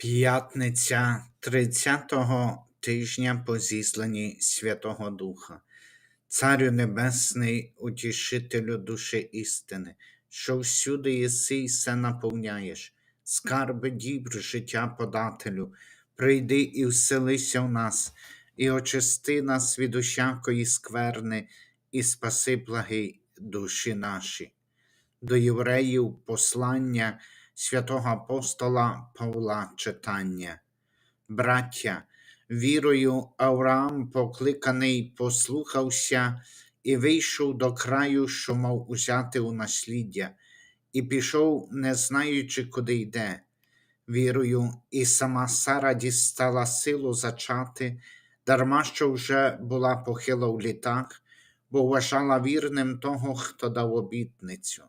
П'ятниця тридцятого тижня по зісланні Святого Духа, Царю Небесний, утішителю душі істини, що всюди єси і все наповняєш, скарби дібр життя подателю, прийди і вселися в нас, і очисти нас від усякої скверни, і спаси благий душі наші. До євреїв послання святого апостола Павла читання. Браття, вірою Авраам, покликаний, послухався і вийшов до краю, що мав узяти у насліддя, і пішов, не знаючи, куди йде. Вірою, і сама Сара дістала силу зачати, дарма що вже була похила в літах, бо вважала вірним того, хто дав обітницю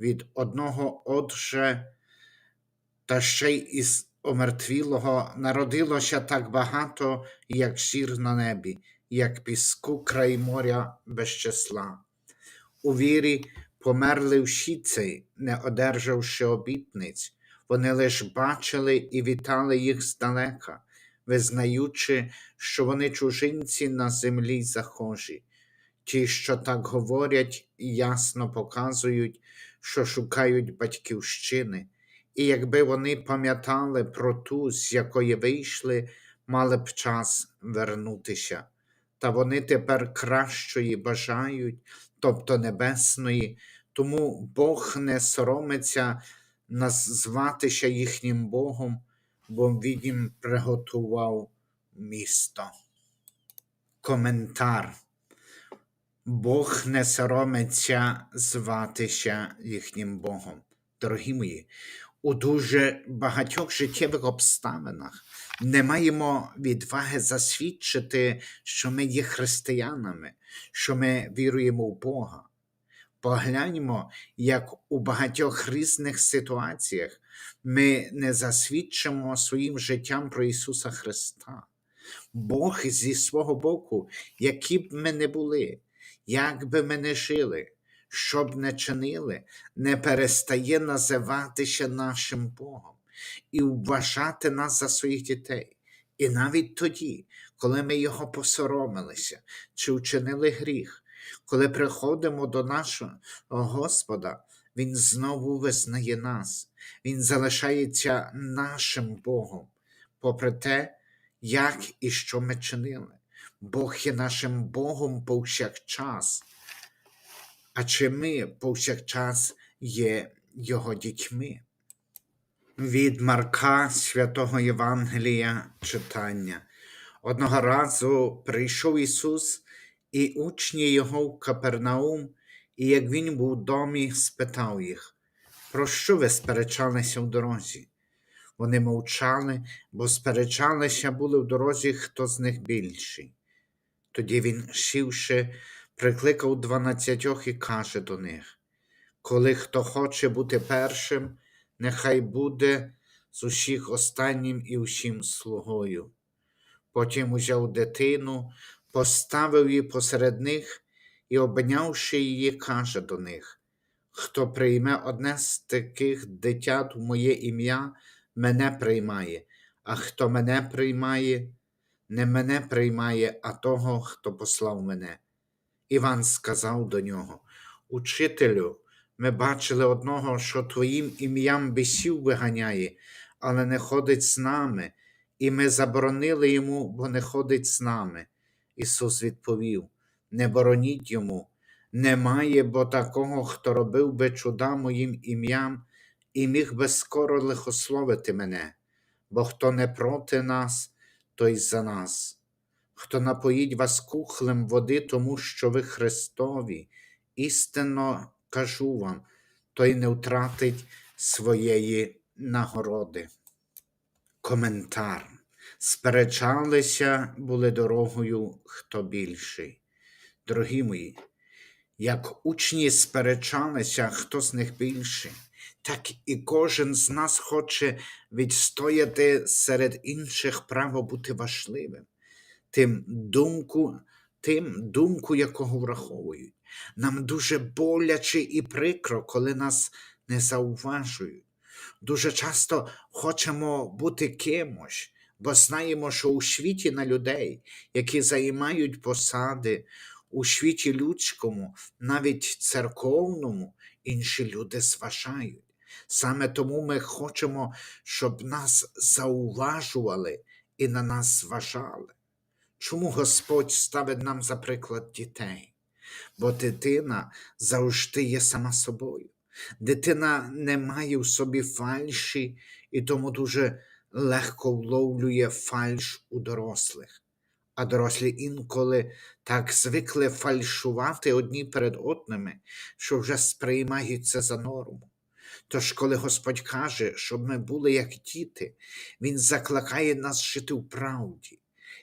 від одного отже, та ще й із омертвілого народилося так багато, як зір на небі, як піску край моря без числа. У вірі померли всі цей, не одержавши обітниць, вони лиш бачили і вітали їх здалека, визнаючи, що вони чужинці на землі захожі. Ті, що так говорять, ясно показують, що шукають батьківщини, і якби вони пам'ятали про ту, з якої вийшли, мали б час вернутися. Та вони тепер кращої бажають, тобто небесної, тому Бог не соромиться назватися їхнім Богом, бо Він їм приготував місто. Коментар. Бог не соромиться зватися їхнім Богом. Дорогі мої, у дуже багатьох життєвих обставинах не маємо відваги засвідчити, що ми є християнами, що ми віруємо в Бога. Погляньмо, як у багатьох різних ситуаціях ми не засвідчимо своїм життям про Ісуса Христа. Бог зі свого боку, які б ми не були, як би ми не жили, що б не чинили, не перестає називатися нашим Богом і вважати нас за своїх дітей. І навіть тоді, коли ми його посоромилися чи вчинили гріх, коли приходимо до нашого Господа, Він знову визнає нас, Він залишається нашим Богом, попри те, як і що ми чинили. Бог є нашим Богом повсякчас. А чи ми повсякчас є Його дітьми? Від Марка Святого Євангелія читання. Одного разу прийшов Ісус і учні Його в Капернаум, і як Він був домі, спитав їх, про що ви сперечалися в дорозі? Вони мовчали, бо сперечалися були в дорозі, хто з них більший. Тоді він, сівши, прикликав дванадцятьох і каже до них: Коли хто хоче бути першим, нехай буде з усіх останнім і усім слугою. Потім узяв дитину, поставив її посеред них і, обнявши її, каже до них: Хто прийме одне з таких дитят в моє ім'я, мене приймає, а хто мене приймає, не мене приймає, а того, хто послав мене. Іван сказав до нього: Учителю, ми бачили одного, що твоїм ім'ям бісів виганяє, але не ходить з нами, і ми заборонили йому, бо не ходить з нами. Ісус відповів: Не бороніть йому, немає, бо такого, хто робив би чуда моїм ім'ям, і міг би скоро лихословити мене, бо хто не проти нас, той за нас. Хто напоїть вас кухлем води, тому що ви Христові, істинно кажу вам, той не втратить своєї нагороди. Коментар. Сперечалися були дорогою хто більший. Дорогі мої, як учні сперечалися, хто з них більший, так і кожен з нас хоче відстояти серед інших право бути важливим, тим думку, тим думку, якого враховують. Нам дуже боляче і прикро, коли нас не зауважують. Дуже часто хочемо бути кимось, бо знаємо, що у світі на людей, які займають посади, у світі людському, навіть церковному, інші люди зважають. Саме тому ми хочемо, щоб нас зауважували і на нас зважали. Чому Господь ставить нам за приклад дітей? Бо дитина завжди є сама собою. Дитина не має в собі фальші і тому дуже легко вловлює фальш у дорослих. А дорослі інколи так звикли фальшувати одні перед одними, що вже сприймають це за норму. Тож, коли Господь каже, щоб ми були як діти, Він закликає нас жити в правді.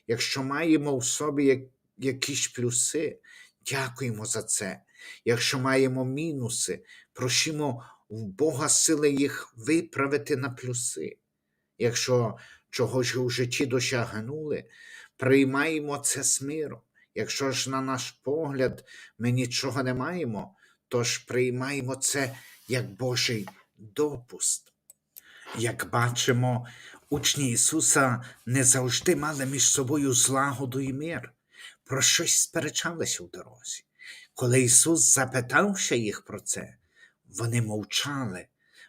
Якщо маємо в собі якісь плюси, дякуємо за це. Якщо маємо мінуси, просимо в Бога сили їх виправити на плюси. Якщо чогось у житті досягнули, приймаємо це з миром. Якщо ж, на наш погляд, ми нічого не маємо, то ж приймаємо це як Божий допуст. Як бачимо, учні Ісуса не завжди мали між собою злагоду і мир, про щось сперечалися в дорозі. Коли Ісус запитався їх про це, вони мовчали,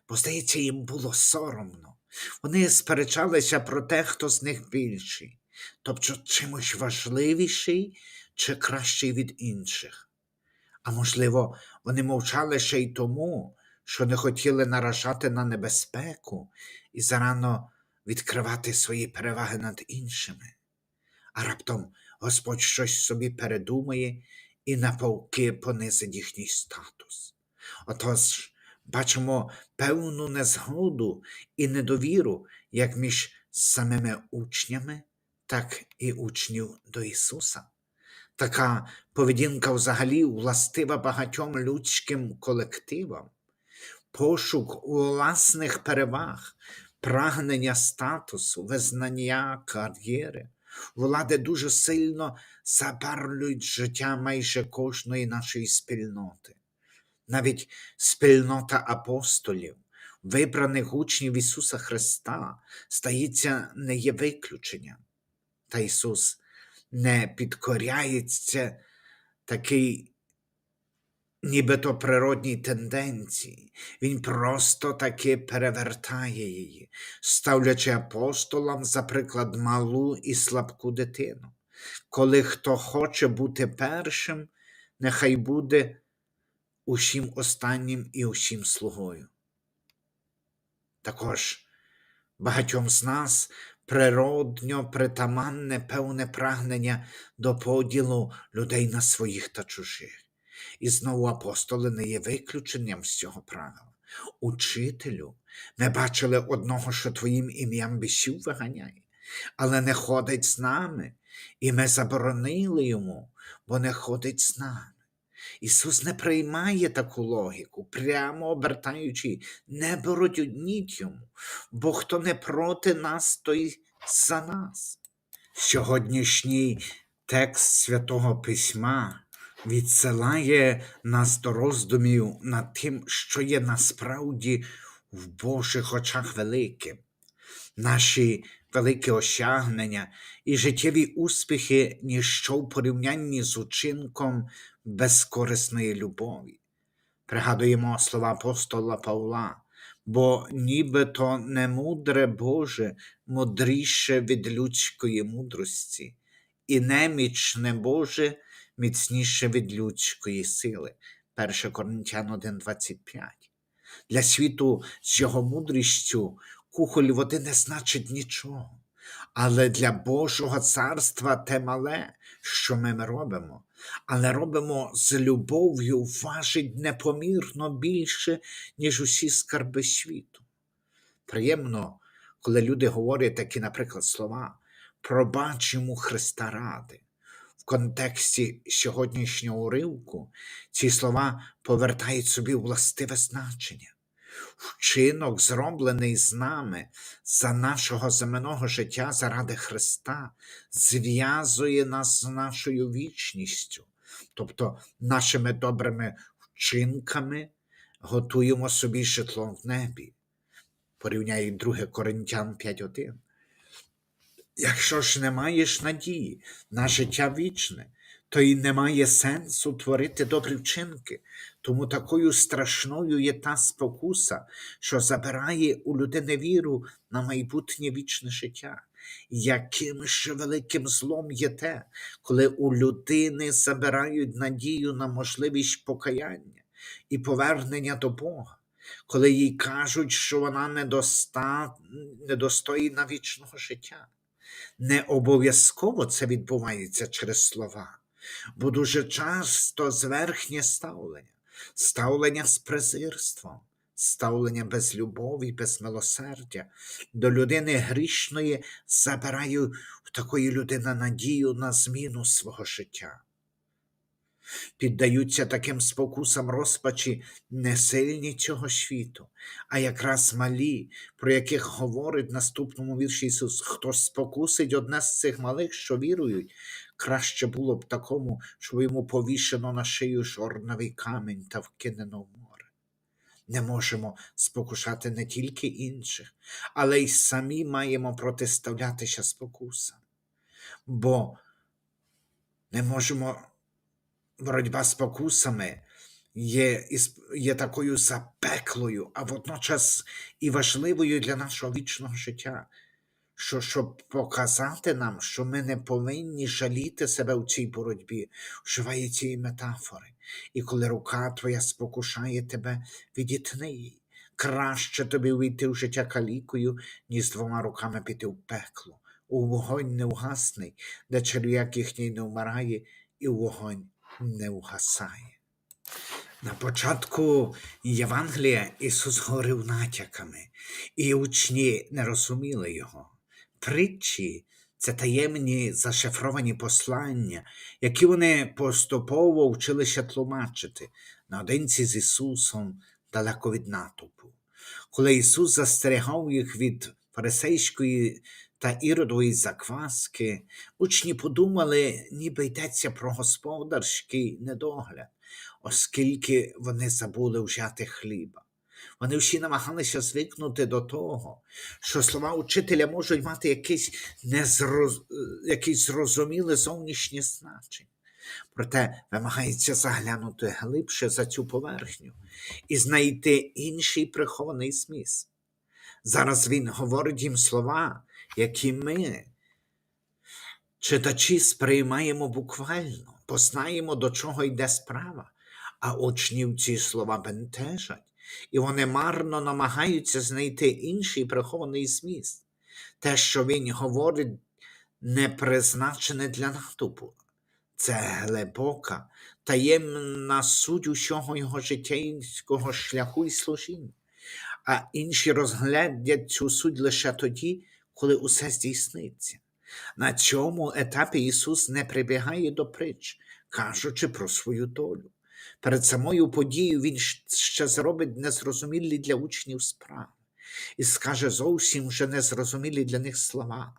бо, здається, їм було соромно. Вони сперечалися про те, хто з них більший, тобто чимось важливіший чи кращий від інших. А можливо, вони мовчали ще й тому, що не хотіли наражати на небезпеку і зарано відкривати свої переваги над іншими. А раптом Господь щось собі передумає і навпаки понизить їхній статус. Отож, бачимо певну незгоду і недовіру як між самими учнями, так і учнів до Ісуса. Така поведінка взагалі властива багатьом людським колективам, пошук власних переваг, прагнення статусу, визнання кар'єри, влади дуже сильно забарвлюють життя майже кожної нашої спільноти. Навіть спільнота апостолів, вибраних учнів Ісуса Христа, стається не є виключенням. Та Ісус не підкоряється такий нібито природній тенденції. Він просто таки перевертає її, ставлячи апостолам, за приклад, малу і слабку дитину. Коли хто хоче бути першим, нехай буде усім останнім і усім слугою. Також багатьом з нас природньо притаманне певне прагнення до поділу людей на своїх та чужих. І знову апостоли не є виключенням з цього правила. Учителю, ми бачили одного, що твоїм ім'ям бісів виганяє, але не ходить з нами, і ми заборонили йому, бо не ходить з нами. Ісус не приймає таку логіку, прямо обертаючи, не боротьніть йому, бо хто не проти нас, той за нас. Сьогоднішній текст Святого Письма відсилає нас до роздумів над тим, що є насправді в Божих очах великим. Наші великі осягнення і життєві успіхи ніщо в порівнянні з учинком безкорисної любові. Пригадуємо слова апостола Павла, бо нібито не мудре Боже мудріше від людської мудрості, і немічне Боже міцніше від людської сили. 1 Коринтян 1,25. Для світу з його мудрістю кухоль води не значить нічого. Але для Божого царства те мале, що ми робимо, але робимо з любов'ю, важить непомірно більше, ніж усі скарби світу. Приємно, коли люди говорять такі, наприклад, слова пробач йому Христа ради. Контексті сьогоднішнього уривку ці слова повертають собі властиве значення. Вчинок, зроблений з нами за нашого земного життя заради Христа, зв'язує нас з нашою вічністю, тобто нашими добрими вчинками готуємо собі житло в небі. Порівняй 2 Коринтян 5.1. Якщо ж не маєш надії на життя вічне, то й немає сенсу творити добрі вчинки. Тому такою страшною є та спокуса, що забирає у людини віру на майбутнє вічне життя. Яким же великим злом є те, коли у людини забирають надію на можливість покаяння і повернення до Бога, коли їй кажуть, що вона недостойна вічного життя. Не обов'язково це відбувається через слова, бо дуже часто зверхнє ставлення, ставлення з презирством, ставлення без любові, без милосердя до людини грішної забирає в такої людини надію на зміну свого життя. Піддаються таким спокусам розпачі не сильні цього світу, а якраз малі, про яких говорить в наступному вірші Ісус, хто спокусить одне з цих малих, що вірують, краще було б такому, що йому повішено на шию жорновий камінь та вкинено в море. Не можемо спокушати не тільки інших, але й самі маємо протиставлятися спокусам, бо не можемо боротьба з спокусами є, є такою запеклою, а водночас і важливою для нашого вічного життя, що, щоб показати нам, що ми не повинні жаліти себе у цій боротьбі, вживає цієї метафори. І коли рука твоя спокушає тебе, відітни. Краще тобі увійти в життя калікою, ніж з двома руками піти в пекло, у вогонь невгасний, де черв'як їхній не вмирає, і вогонь не угасає. На початку Євангелія Ісус говорив натяками, і учні не розуміли Його. Притчі це таємні зашифровані послання, які вони поступово вчилися тлумачити наодинці з Ісусом далеко від натовпу. Коли Ісус застерігав їх від фарисейської та іродової закваски, учні подумали, ніби йдеться про господарський недогляд, оскільки вони забули взяти хліба. Вони всі намагалися звикнути до того, що слова учителя можуть мати якесь, незроз... якесь зрозуміле зовнішнє значення. Проте вимагається заглянути глибше за цю поверхню і знайти інший прихований зміст. Зараз він говорить їм слова, які ми, читачі, сприймаємо буквально, познаємо, до чого йде справа, а учнів ці слова бентежать, і вони марно намагаються знайти інший прихований зміст. Те, що він говорить, не призначене для натовпу. Це глибока, таємна суть усього його життєйського шляху і служіння. А інші розглядять цю суть лише тоді, коли усе здійсниться. На цьому етапі Ісус не прибігає до притч, кажучи про свою долю. Перед самою подією Він ще зробить незрозумілі для учнів справи і скаже зовсім вже незрозумілі для них слова.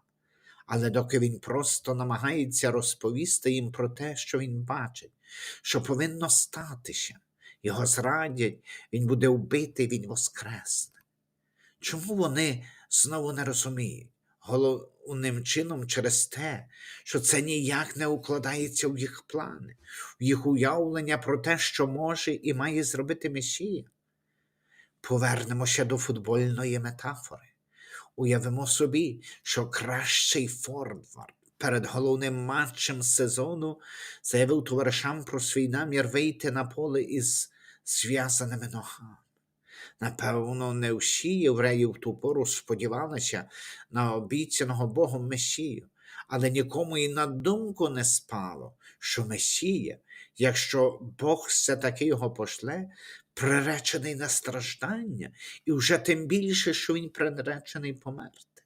Але доки він просто намагається розповісти їм про те, що він бачить, що повинно статися, його зрадять, він буде вбитий, він воскресне. Чому вони знову не розуміють? Головним чином через те, що це ніяк не укладається в їх плани, в їх уявлення про те, що може і має зробити Месія. Повернемося до футбольної метафори. Уявимо собі, що кращий форвард перед головним матчем сезону заявив товаришам про свій намір вийти на поле із зв'язаними ногами. Напевно, не всі євреї в ту пору сподівалися на обіцяного Богом Месію, але нікому і на думку не спало, що Месія, якщо Бог все таки його пошле, приречений на страждання, і вже тим більше, що він приречений померти.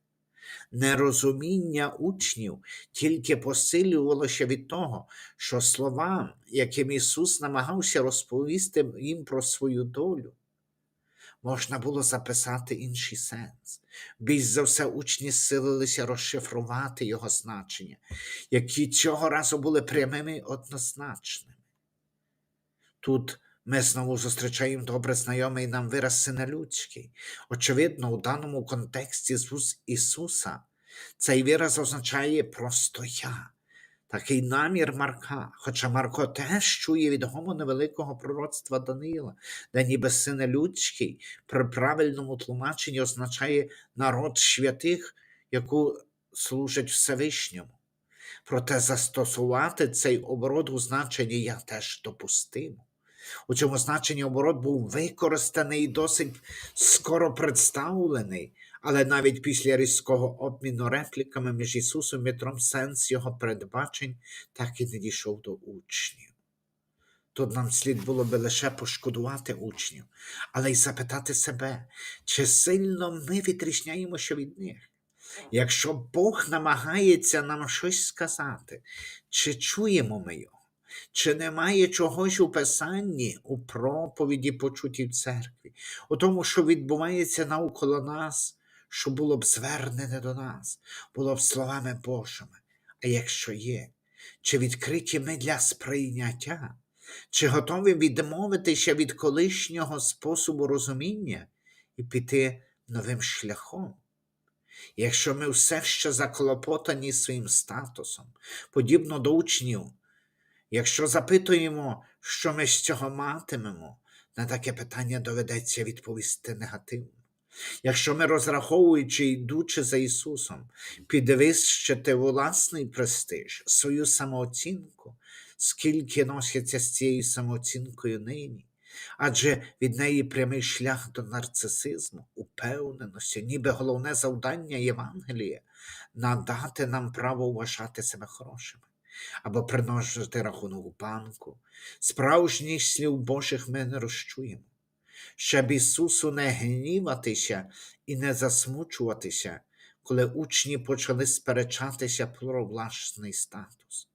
Нерозуміння учнів тільки посилювалося від того, що слова, яким Ісус намагався розповісти їм про свою долю, можна було записати інший сенс. Більш за все, учні силилися розшифрувати його значення, які цього разу були прямими однозначними. Тут Ми знову зустрічаємо добре знайомий нам вираз сина людський. Очевидно, у даному контексті з Ісуса цей вираз означає просто я. Такий намір Марка, хоча Марко теж чує від гому невеликого пророцтва Даниїла, де ніби син людський при правильному тлумаченні означає народ святих, яку служать Всевишньому. Проте застосувати цей оборот у значенні я теж допустимо. У цьому значенні оборот був використаний і досить скоро представлений, але навіть після різкого обміну репліками між Ісусом і Петром сенс його передбачень так і не дійшов до учнів. Тут нам слід було би лише пошкодувати учнів, але й запитати себе, чи сильно ми відрізняємося від них. Якщо Бог намагається нам щось сказати, чи чуємо ми його? Чи немає чогось у Писанні, у проповіді, почутій в церкві, у тому, що відбувається навколо нас, що було б звернене до нас, було б словами Божими. А якщо є, чи відкриті ми для сприйняття, чи готові відмовитися від колишнього способу розуміння і піти новим шляхом? Якщо ми все ще заклопотані своїм статусом, подібно до учнів, Якщо запитуємо, що ми з цього матимемо, на таке питання доведеться відповісти негативно. Якщо ми, розраховуючи, йдучи за Ісусом, підвищити власний престиж, свою самооцінку, скільки носяться з цією самооцінкою нині, адже від неї прямий шлях до нарцисизму, упевненості, ніби головне завдання Євангелія надати нам право вважати себе хорошими або приносити рахунок у банку. Справжніх слів Божих ми не розчуємо, щоб Ісусу не гніватися і не засмучуватися, коли учні почали сперечатися про власний статус.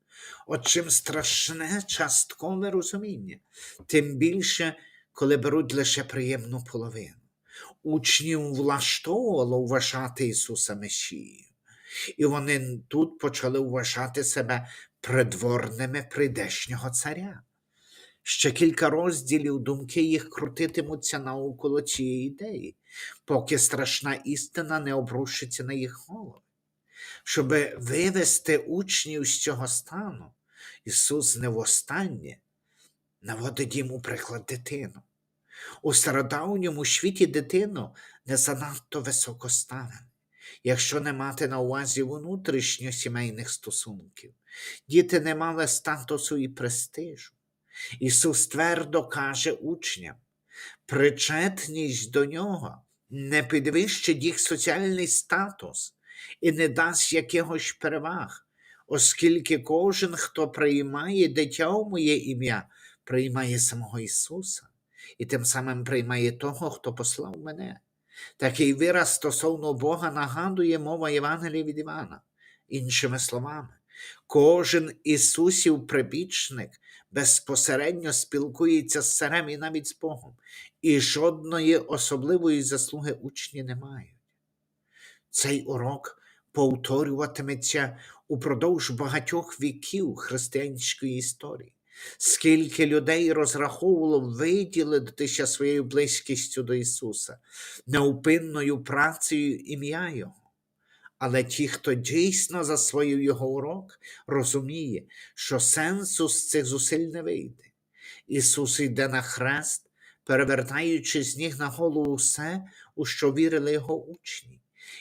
От чим страшне часткове розуміння, тим більше, коли беруть лише приємну половину. Учнів влаштовувало вважати Ісуса Месією. І вони тут почали вважати себе придворними прийдешнього царя. Ще кілька розділів думки їх крутитимуться навколо цієї ідеї, поки страшна істина не обрушиться на їх голови. Щоб вивести учнів з цього стану, Ісус не востаннє наводить йому приклад дитину. У стародавньому світі дитину не занадто високо якщо не мати на увазі внутрішньо сімейних стосунків. Діти не мали статусу і престижу. Ісус твердо каже учням, причетність до нього не підвищить їх соціальний статус і не дасть якихось переваг, оскільки кожен, хто приймає дитя у моє ім'я, приймає самого Ісуса і тим самим приймає того, хто послав мене. Такий вираз стосовно Бога нагадує мова Євангелія від Івана. Іншими словами, кожен Ісусів прибічник безпосередньо спілкується з царем і навіть з Богом, і жодної особливої заслуги учні не мають. Цей урок повторюватиметься упродовж багатьох віків християнської історії. Скільки людей розраховувало виділитися своєю близькістю до Ісуса, неупинною працею ім'я Його. Але ті, хто дійсно засвоїв його урок, розуміє, що сенсу з цих зусиль не вийде. Ісус йде на хрест, перевертаючи з ніг на голову все, у що вірили його учні,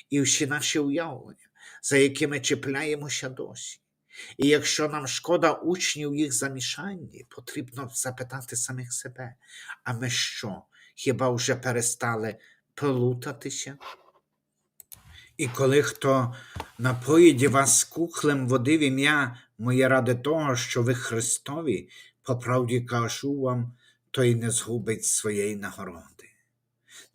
і всі наші уявлення, за якими чіпляємося досі. І якщо нам шкода учнів їх замішанні, потрібно запитати самих себе, а ми що, хіба вже перестали плутатися? І коли хто напоїть вас кухлем води в ім'я моє ради того, що ви Христові, по правді кажу вам, той не згубить своєї нагороди.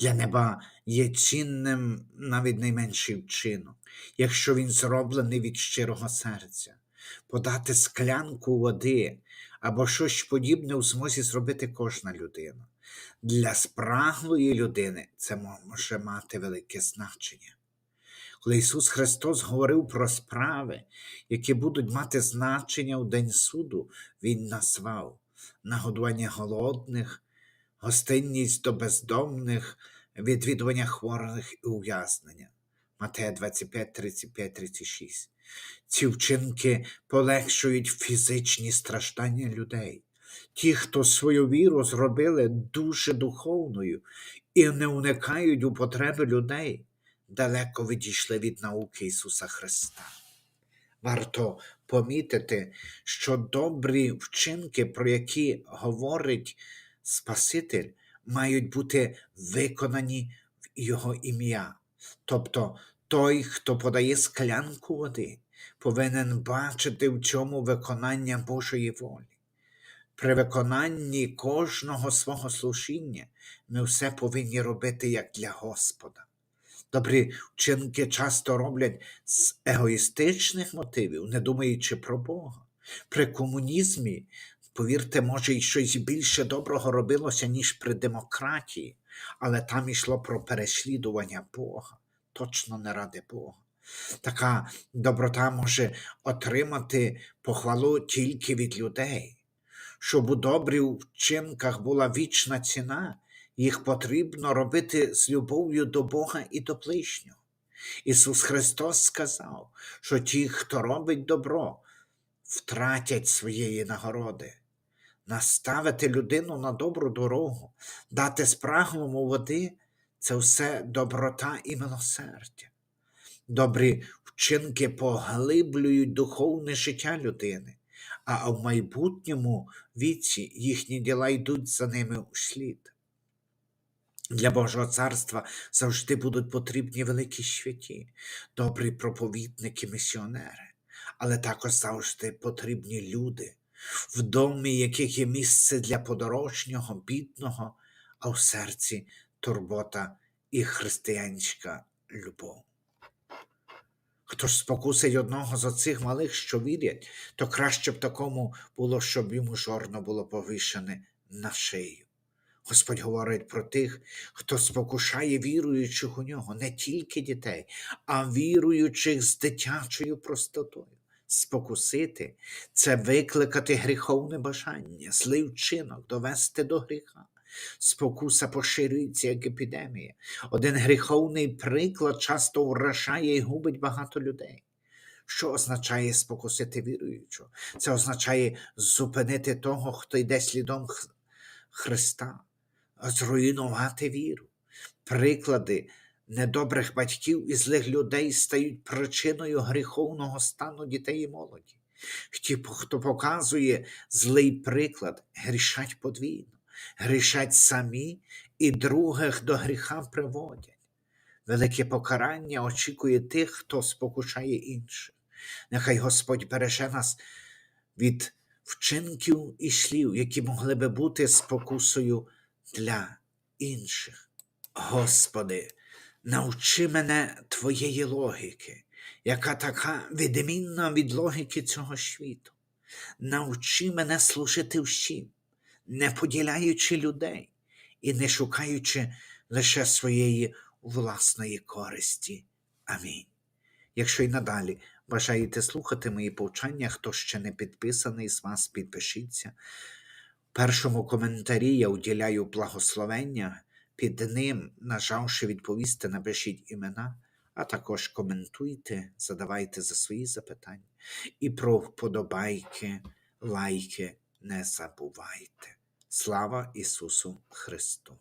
Для неба є цінним навіть найменший вчинок, якщо він зроблений від щирого серця подати склянку води або щось подібне у змозі зробити кожна людина. Для спраглої людини це може мати велике значення. Коли Ісус Христос говорив про справи, які будуть мати значення у День суду, Він назвав нагодування голодних, гостинність до бездомних, відвідування хворих і ув'язнення. Матея 25, 35, 36. Ці вчинки полегшують фізичні страждання людей. Ті, хто свою віру зробили дуже духовною і не уникають у потреби людей, далеко відійшли від науки Ісуса Христа. Варто помітити, що добрі вчинки, про які говорить Спаситель, мають бути виконані в Його ім'я. Тобто той, хто подає склянку води, повинен бачити в цьому виконання Божої волі. При виконанні кожного свого служіння ми все повинні робити як для Господа. Добрі вчинки часто роблять з егоїстичних мотивів, не думаючи про Бога. При комунізмі, повірте, може, й щось більше доброго робилося, ніж при демократії, але там йшло про переслідування Бога, точно не ради Бога. Така доброта може отримати похвалу тільки від людей. Щоб у добрих вчинках була вічна ціна, їх потрібно робити з любов'ю до Бога і до ближнього. Ісус Христос сказав, що ті, хто робить добро, втратять своєї нагороди. Наставити людину на добру дорогу, дати спраглому води це все доброта і милосердя. Добрі вчинки поглиблюють духовне життя людини, а в майбутньому віці їхні діла йдуть за ними вслід. Для Божого царства завжди будуть потрібні великі святі, добрі проповідники, місіонери, але також завжди потрібні люди, в домі яких є місце для подорожнього, бідного, а в серці турбота і християнська любов. Хто ж спокусить одного з оцих малих, що вірять, то краще б такому було, щоб йому жорно було повішене на шию. Господь говорить про тих, хто спокушає віруючих у нього, не тільки дітей, а віруючих з дитячою простотою. Спокусити це викликати гріховне бажання, злий вчинок, довести до гріха. Спокуса поширюється як епідемія. Один гріховний приклад часто вражає і губить багато людей. Що означає спокусити віруючого? Це означає зупинити того, хто йде слідом Христа, зруйнувати віру. Приклади недобрих батьків і злих людей стають причиною гріховного стану дітей і молоді. Ті, хто показує злий приклад, грішать подвійно, грішать самі і других до гріха приводять. Велике покарання очікує тих, хто спокушає інших. Нехай Господь береже нас від вчинків і слів, які могли би бути спокусою для інших. Господи, навчи мене Твоєї логіки, яка така відмінна від логіки цього світу. Навчи мене служити всім, не поділяючи людей і не шукаючи лише своєї власної користі. Амінь. Якщо й надалі бажаєте слухати мої повчання, хто ще не підписаний з вас, підпишіться. Першому коментарі я уділяю благословення, під ним, нажавши відповісти, напишіть імена, а також коментуйте, задавайте за свої запитання. І про вподобайки, лайки не забувайте. Слава Ісусу Христу!